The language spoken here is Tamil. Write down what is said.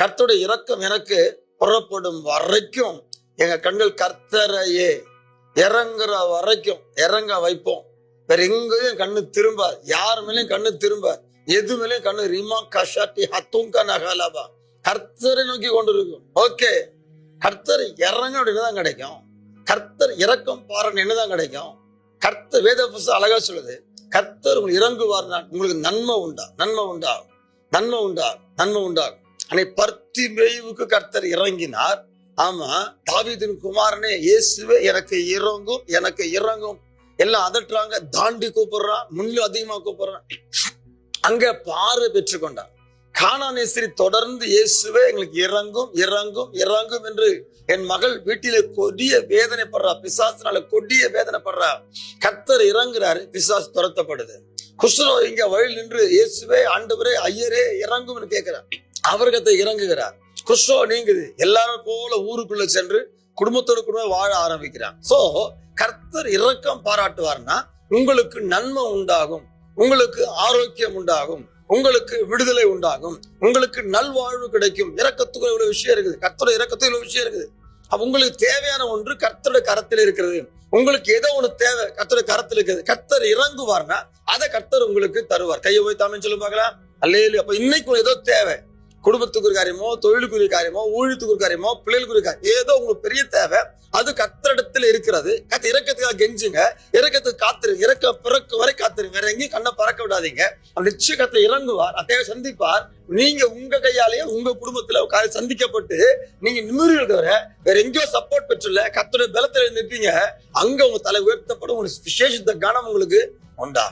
கர்த்தருடைய இரக்கம் எனக்கு புறப்படும் வரைக்கும் எங்க கண்கள் கர்த்தரையே இறங்குற வரைக்கும் இறங்க வைப்போம். வேற எங்கேயும் கண்ணு திரும்ப யார் மேலயும் கண்ணு திரும்ப எது மேலயும் கண்ணு ரிமா கஷாட்டி ஹத்துங்கா நகலாபா. கர்த்தரை நோக்கி கொண்டு இருக்கும் ஓகே. கர்த்தர் இறங்க அப்படின்னு தான் கிடைக்கும்? கர்த்தர் இறக்கம் பாருன்னு என்னதான் கிடைக்கும்? கர்த்தர் வேத புஸ்தம் அழகா சொல்லுது கர்த்தர் உங்களுக்கு இறங்குவார்னா உங்களுக்கு நன்மை உண்டா? நன்மை உண்டா? நன்மை உண்டா? நன்மை உண்டாகும் அன்னை பருத்தி மேய்வுக்கு கர்த்தர் இறங்கினார். ஆமா தாவிதின் குமாரனே இயேசுவே எனக்கு இறங்கும் எனக்கு இறங்கும். எல்லாம் அதட்டுறாங்க. தாண்டி கூப்பிடுறான் முன்னு அதிகமா கூப்பிடுறான். அங்க பாரு பெற்றுக்கொண்டான் கானானேஸ்வரி தொடர்ந்து இயேசுவே எங்களுக்கு இறங்கும் இறங்கும் இறங்கும் என்று என் மகள் வீட்டில கொடிய வேதனைப்படுறா. பிசாசினால கொடிய வேதனைப்படுறா. கர்த்தர் இறங்குறாரு. பிசாசு துரத்தப்படுது. குஷ்ணோ இங்க வழியில் நின்று இயேசுவே ஆண்டவரே ஐயரே இறங்கும்னு கேட்கிறார் அவர்கத்தை இறங்குகிறார். குஷ்ணோ நீங்குது. எல்லாரும் போல ஊருக்குள்ள சென்று குடும்பத்தோட குடும்பம் வாழ ஆரம்பிக்கிறான் சோ கர்த்தர் இரக்கம் பாராட்டுவார்னா உங்களுக்கு நன்மை உண்டாகும். உங்களுக்கு ஆரோக்கியம் உண்டாகும். உங்களுக்கு விடுதலை உண்டாகும். உங்களுக்கு நல்வாழ்வு கிடைக்கும். இறக்கத்துக்கு இவ்வளவு விஷயம் இருக்குது. கர்த்தர் இறக்கத்துக்கு இவ்வளவு விஷயம் இருக்குது. உங்களுக்கு தேவையான ஒன்று கர்த்தருடைய கரத்தில் இருக்கிறது. உங்களுக்கு ஏதோ ஒண்ணு தேவை கர்த்தருடைய கரத்தில் இருக்குது கர்த்தர் இறங்குவார்னா அதை கர்த்தர் உங்களுக்கு தருவார். கையை போய் தமிழ் சொல்லி பார்க்கலாம். அல்லையில அப்ப இன்னைக்கு ஏதோ தேவை. குடும்பத்துக்கு ஒரு காரியமோ தொழிலுக்கு ஒரு காரியமோ ஊழியத்துக்கு ஒரு காரியமோ பிள்ளைகளுக்கு ஒரு காரியம் ஏதோ உங்களுக்கு பெரிய தேவை அது கத்திரிடத்துல இருக்கிறது. கத்து இறக்கத்துக்காக கெஞ்சுங்க. இறக்கத்துக்கு காத்துருங்க இறக்க பிறக்க வரை காத்துருங்க வேற எங்கேயும் கண்ணை பறக்க விடாதீங்க. அவர் நிச்சய கத்தை இறங்குவார் அத்தையை சந்திப்பார். நீங்க உங்க கையாலேயே உங்க குடும்பத்துல சந்திக்கப்பட்டு நீங்க நிமிர்கள் தவிர வேற எங்கேயோ சப்போர்ட் பெற்றுள்ள கத்தோட பலத்துல நிற்பீங்க. அங்க உங்க தலை உயர்த்தப்படும் உங்களுக்கு விசேஷத்த கனம் உங்களுக்கு உண்டா?